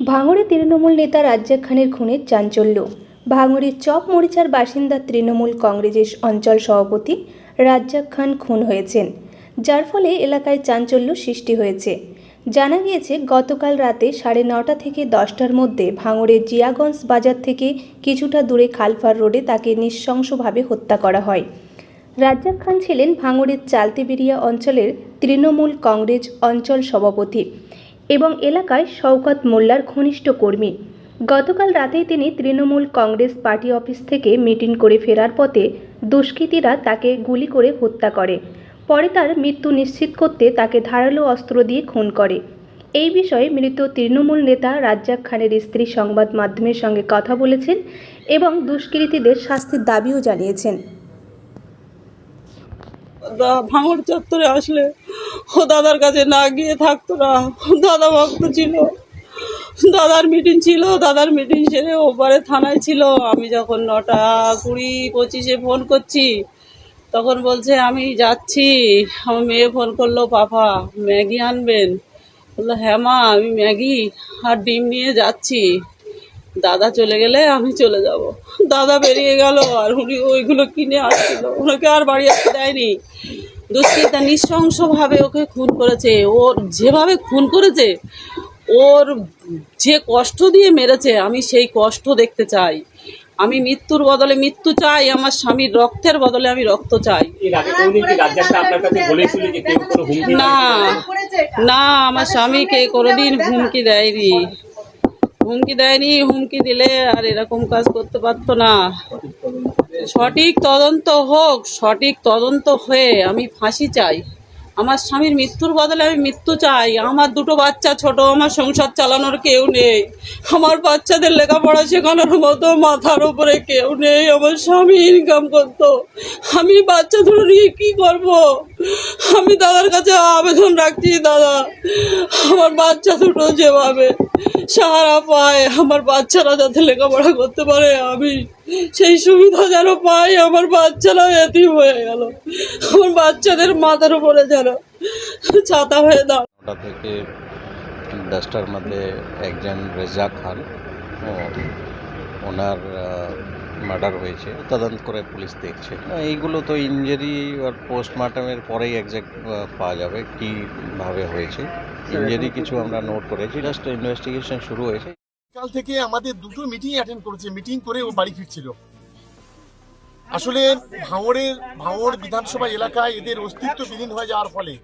ভাঙড়ে তৃণমূল নেতা রাজ্জাক খানের খুনের চাঞ্চল্য। ভাঙড়ের চক মরিচার বাসিন্দা তৃণমূল কংগ্রেসের অঞ্চল সভাপতি রাজ্জাক খান খুন হয়েছেন, যার ফলে এলাকায় চাঞ্চল্য সৃষ্টি হয়েছে। জানা গিয়েছে, গতকাল রাতে সাড়ে নটা থেকে দশটার মধ্যে ভাঙড়ের জিয়াগঞ্জ বাজার থেকে কিছুটা দূরে খালফার রোডে তাকে নৃশংসভাবে হত্যা করা হয়। রাজ্জাক খান ছিলেন ভাঙড়ের চালতিবেরিয়া অঞ্চলের তৃণমূল কংগ্রেস অঞ্চল সভাপতি। এবং এলাকায় শওকত মোল্লার ঘনিষ্ঠ কর্মী। গতকাল রাতেই তিনি তৃণমূল কংগ্রেস পার্টি অফিস থেকে মিটিং করে ফেরার পথে দুষ্কৃতীরা তাকে গুলি করে হত্যা করে। পরে তার মৃত্যু নিশ্চিত করতে তাকে ধারালো অস্ত্র দিয়ে খুন করে। এই বিষয়ে মৃত তৃণমূল নেতা রাজ্জাক খানের স্ত্রী সংবাদ মাধ্যমের সঙ্গে কথা বলেছেন এবং দুষ্কৃতীদের শাস্তির দাবিও জানিয়েছেন। ভাঙড় চত্বরে আসলে ও দাদার কাছে না গিয়ে থাকতো না। দাদা ভক্ত ছিল। দাদার মিটিং ছিল, দাদার মিটিং সেরে ওপারে থানায় ছিল। আমি যখন নটা কুড়ি পঁচিশে ফোন করছি, তখন বলছে, আমি যাচ্ছি। আমার মেয়ে ফোন করল, পাপা, ম্যাগি আনবেন? বলল হ্যাঁ মা, আমি ম্যাগি আর ডিম নিয়ে যাচ্ছি। দাদা চলে গেলে আমি চলে যাব। দাদা বেরিয়ে গেল আর উনি ওইগুলো কিনে আসছিল। ওনাকে আর বাড়ি আসতে দেয়নি। দুষ্কৃতা নৃশংসভাবে ওকে খুন করেছে। ওর যেভাবে খুন করেছে ওর যে কষ্ট দিয়ে মেরেছে আমি সেই কষ্ট দেখতে চাই। আমি মৃত্যুর বদলে মৃত্যু চাই আমার স্বামীর রক্তের বদলে আমি রক্ত চাই। না না আমার স্বামীকে কোনোদিন হুমকি দেয়নি। হুমকি দেয়নি হুমকি দিলে আর এরকম কাজ করতে পারতো না। সঠিক তদন্ত হোক সঠিক তদন্ত হয়ে আমি ফাঁসি চাই। আমার স্বামীর মৃত্যুর বদলে আমি মৃত্যু চাই। আমার দুটো বাচ্চা ছোট, আমার সংসার চালানোর কেউ নেই। আমার বাচ্চাদের লেখাপড়া শেখানোর মতো মাথার উপরে কেউ নেই। আমার স্বামী ইনকাম করতো। আমি বাচ্চা দুটো নিয়ে কী করব? আমি দাদার কাছে আবেদন রাখছি, দাদা। আমার বাচ্চা দুটো যেভাবে সাহারা পায়, আমার বাচ্চারা যাতে লেখাপড়া করতে পারে, আমি সেই সুবিধা যেন পাই। আমার বাচ্চারা এতিম হয়ে গেল। আমার বাচ্চাদের মাথার উপরে যেন ছাতা হয়ে দাঁড় নটা থেকে দশটার মধ্যে একজন রেজাক খান ও ওনার মার্ডার হয়েছে। তদন্ত করে পুলিশ দেখছে। না, এইগুলো তো ইঞ্জুরি আর পোস্টমর্টমের পরেই একজ্যাক্ট পাওয়া যাবে কীভাবে হয়েছে। ইঞ্জুরি কিছু আমরা নোট করেছি। জাস্ট ইনভেস্টিগেশন শুরু হয়েছে। কাল থেকে আমাদের দুটো মিটিং অ্যাটেন্ড করেছে। মিটিং করে ও বাড়ি ফিরছিল। আসলে ভাঙড়ের ভাঙড় বিধানসভা এলাকায় এদের অস্তিত্ব বিলীন হয়ে যাওয়ার ফলে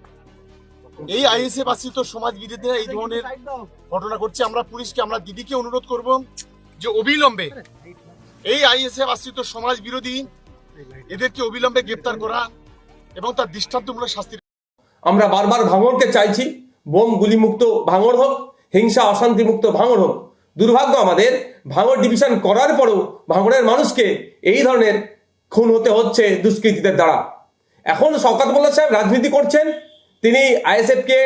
এই আইএসএ আশ্রিত সমাজ বিরোধীরা এই ধরনের ঘটনা করছে আমরা পুলিশকে, আমরা দিদিকে অনুরোধ করব যে অবিলম্বে এই আইএসএ আশ্রিত সমাজ বিরোধী এদেরকে অবিলম্বে গ্রেপ্তার করা এবং তার দৃষ্টান্তমূলক শাস্তি আমরা বারবার ভাঙড়কে চাইছি, বোম গুলিমুক্ত ভাঙড় হোক, হিংসা অশান্তিমুক্ত ভাঙড় হোক। দুর্ভাগ্য আমাদের, ভাঙড় ডিভিশন করার পরও ভাঙড়ের মানুষকে এই ধরনের খুন হতে হচ্ছে দুষ্কৃতীদের দ্বারা। এখন শওকাত মোল্লা সাহেব রাজনীতি করছেন তিনি আইএসএফকে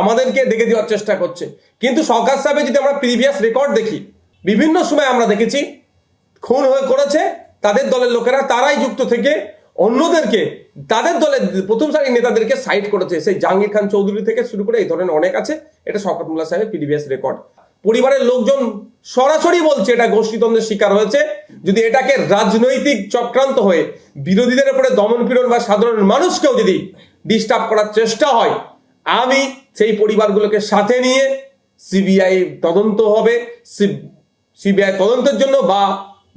আমাদেরকে দেখে দেওয়ার চেষ্টা করছে। কিন্তু সরকার সাহেবের যদি আমরা প্রিভিয়াস রেকর্ড দেখি, বিভিন্ন সময় আমরা দেখেছি, খুন হয়ে করেছে তাদের দলের লোকেরা, তারাই যুক্ত থেকে অন্যদেরকে, তাদের দলের প্রথম সারির নেতাদেরকে সাইড করেছে। সেই জাহাঙ্গীর খান চৌধুরী থেকে শুরু করে এই ধরনের অনেক আছে, এটা শওকত মোল্লা সাহেবের পিডিবিএস রেকর্ড পরিবারের লোকজন সরাসরি বলছে, এটা গোষ্ঠীদ্বন্দ্বের শিকার হয়েছে। যদি এটাকে রাজনৈতিক চক্রান্ত হয়ে বিরোধীদের উপরে দমন পীড়ন বা সাধারণ মানুষকেও যদি ডিস্টার্ব করার চেষ্টা হয়। আমি সেই পরিবারগুলোকে সাথে নিয়ে সিবিআই তদন্ত হবে সিবিআই তদন্তের জন্য বা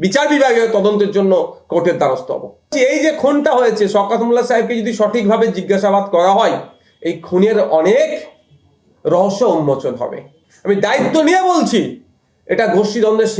বিচার বিভাগের তদন্তের জন্য কোর্টের দ্বারস্থ হব। এই যে খুনটা হয়েছে শকাতমুল্লাহ সাহেবকে যদি সঠিকভাবে জিজ্ঞাসাবাদ করা হয়, এই খুনের অনেক রহস্য উন্মোচন হবে। আমি দায়িত্ব নিয়ে বলছি, এটা গোষ্ঠীদ্বন্দ্বের